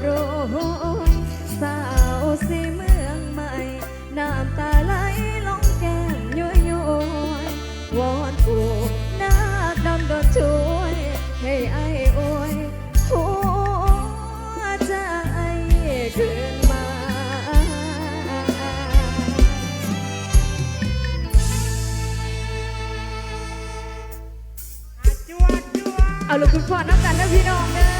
โรยสาวสีเมืองใหม่ น้ำตาไหลลงแก้มย้อยย้วอนปู่นาคดำดนช่วยให้ไอ้โอยหัวใจคืนมาเอาลูกคุณพ่อน้ำตาลนะพี่น้องเด้อ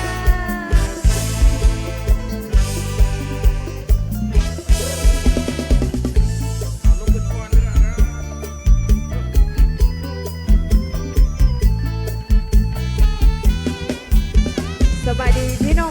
nobody, be nobody.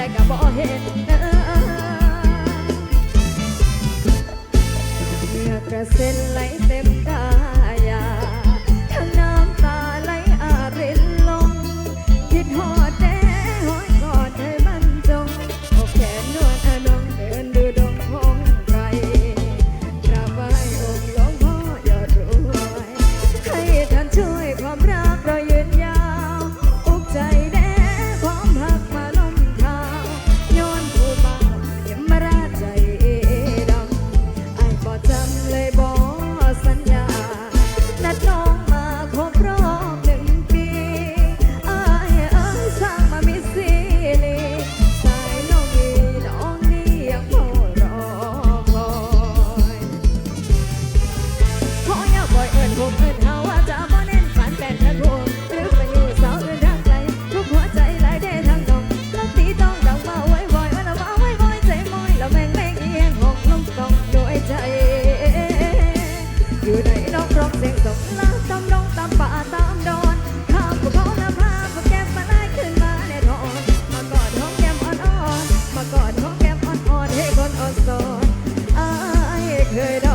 แต่ก็บ่เห็นเมื่อกระเซ็นไหลเต็ม ป่าตามดอนข้ามภูเาพาพวกแกมาไล่ขึ้นมาแน่อนมากอดหองแก้มอ่อนๆมากอดหองแก้มอ่อนๆให้คนอ่อนสอนอาเคย